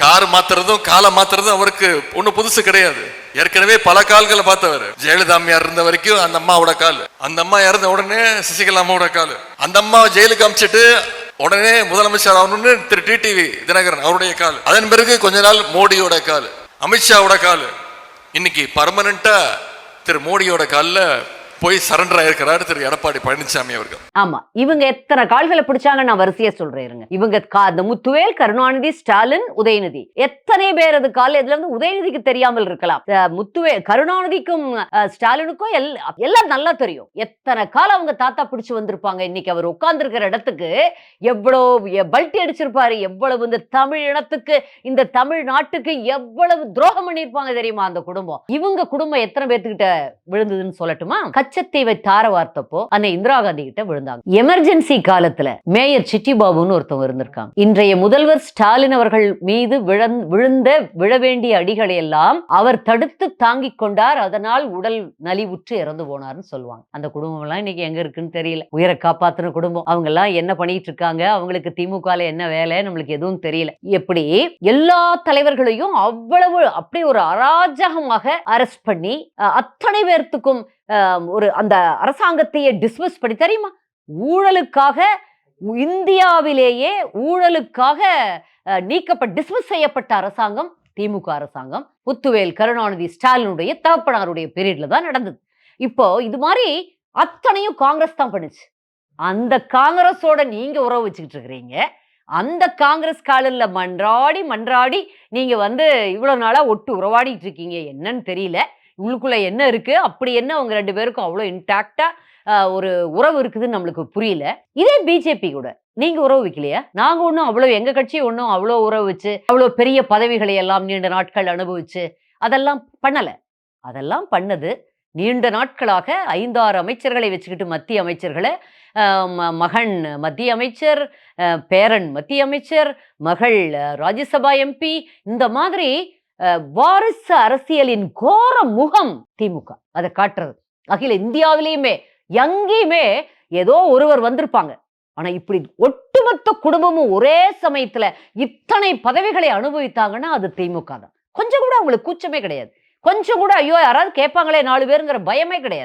Car மாத்துறதும் காலை மாத்துறதும் அவருக்கு ஒன்றும் புதுசு கிடையாது. ஏற்கனவே பல கால்களை பார்த்தவர். ஜெயலலிதா அம்மையார் இருந்த வரைக்கும் அந்த அம்மாவோட கால். அந்த அம்மா இறந்த உடனே சசிகலா அம்மாவோட கால். அந்த அம்மா ஜெயிலுக்கு அமிச்சிட்டு உடனே முதலமைச்சர் ஆகணும்னு திரு டிடிவி தினகரன் அவருடைய கால். அதன் பிறகு கொஞ்ச நாள் மோடியோட கால். அமித்ஷாவோட கால். இன்னைக்கு பர்மனண்டா திரு மோடியோட காலில் போய் சரண்டர் ஆயிருக்கிறாரு திரு எடப்பாடி பழனிசாமி அவர்கள். ஆமா இவங்க எத்தனை கால்களை பிடிச்சாங்க நான் வரிசையா சொல்றேன் இருங்க. இவங்க அந்த முத்துவேல் கருணாநிதி ஸ்டாலின் உதயநிதி. எத்தனை பேர் அது கால இதுல இருந்து உதயநிதிக்கு தெரியாமல் இருக்கலாம். முத்துவே கருணாநிதிக்கும் ஸ்டாலினுக்கும் எல்லாம் நல்லா தெரியும். எத்தனை காலம் அவங்க தாத்தா பிடிச்சு வந்திருப்பாங்க. இன்னைக்கு அவர் உட்கார்ந்திருக்கிற இடத்துக்கு எவ்வளவு பல்ட்டி அடிச்சிருப்பாரு. எவ்வளவு இந்த தமிழ் இனத்துக்கு இந்த தமிழ் நாட்டுக்கு எவ்வளவு துரோகம் பண்ணிருப்பாங்க தெரியுமா அந்த குடும்பம்? இவங்க குடும்பம் எத்தனை பேர்த்துக்கிட்ட விழுந்ததுன்னு சொல்லட்டுமா? கச்சத்தீவை தார வார்த்தப்போ அந்த இந்திரா காந்தி கிட்ட விழுந்தாங்க. எமர்ஜென்சி காலத்துல மேயர் சிட்டி பாபுன்னு ஒருத்தவங்க இருந்திருக்காங்க. இன்றைய முதல்வர் ஸ்டாலின் அவர்கள் மீது விழுந்த விழ வேண்டிய அடிகளை எல்லாம் அவர் தடுத்து தாங்கிக் கொண்டார். அதனால் உடல் நலிவுற்று இறந்து போனார்னு சொல்லுவாங்க. அந்த குடும்பம் எல்லாம் இன்னைக்கு எங்க இருக்குன்னு தெரியல. உயிரை காப்பாத்துன குடும்பம். அவங்க எல்லாம் என்ன பண்ணிட்டு இருக்காங்க? அவங்களுக்கு திமுக என்ன வேலை? நம்மளுக்கு எதுவும் தெரியல. எப்படி? எல்லா தலைவர்களையும் அவ்வளவு அப்படி ஒரு அராஜகமாக அரெஸ்ட் பண்ணி அத்தனை பேர்த்துக்கும் ஒரு அந்த அரசாங்கத்தையே டிஸ்மிஸ் பண்ணி தெரியுமா? ஊழலுக்காக இந்தியாவிலேயே ஊழலுக்காக நீக்கப்பட்ட டிஸ்மிஸ் செய்யப்பட்ட அரசாங்கம் திமுக அரசாங்கம் முத்துவேல் கருணாநிதி ஸ்டாலினுடைய தகப்பனாருடைய பீரியட்ல தான் நடந்தது. இப்போ இது மாதிரி அத்தனையும் காங்கிரஸ் தான் பண்ணுச்சு. அந்த காங்கிரஸோட நீங்க உறவு வச்சுக்கிட்டு இருக்கிறீங்க. அந்த காங்கிரஸ் காலில் மன்றாடி மன்றாடி நீங்க வந்து இவ்வளவு நாளா ஒட்டு உறவாடிட்டு இருக்கீங்க. என்னன்னு தெரியல. உள்ளுக்குள்ள என்ன இருக்கு? அப்படி என்ன அவங்க ரெண்டு பேருக்கும் அவ்வளோ இன்டாக்டா ஒரு உறவு இருக்குதுன்னு நம்மளுக்கு புரியல. இதே பிஜேபி கூட நீங்க உறவு வைக்கலையா? நாங்க ஒன்றும் அவ்வளோ எங்க கட்சி ஒன்றும் அவ்வளோ உறவு வச்சு அவ்வளோ பெரிய பதவிகளை எல்லாம் நீண்ட நாட்கள் அனுபவிச்சு அதெல்லாம் பண்ணல. அதெல்லாம் பண்ணது நீண்ட நாட்களாக ஐந்தாறு அமைச்சர்களை வச்சுக்கிட்டு மத்திய அமைச்சர்களை ம- மகன் மத்திய அமைச்சர் பேரன் மத்திய அமைச்சர் மகள் ராஜ்யசபா எம்பி இந்த மாதிரி வாரிசு அரசியலின் கோர முகம் திமுக. அதை காட்டுறது. அகில இந்தியாவிலேயுமே எங்கேயுமே ஏதோ ஒருவர் வந்திருப்பாங்க. ஆனா இப்படி ஒட்டுமொத்த குடும்பமும் ஒரே சமயத்துல இத்தனை பதவிகளை அனுபவித்தாங்கன்னா அது திமுக தான். கொஞ்சம் கூட அவங்களுக்கு கூச்சமே கிடையாது. கொஞ்சம் கூட ஐயோ யாராவது கேட்பாங்களே நாலு பேருங்கிற பயமே கிடையாது.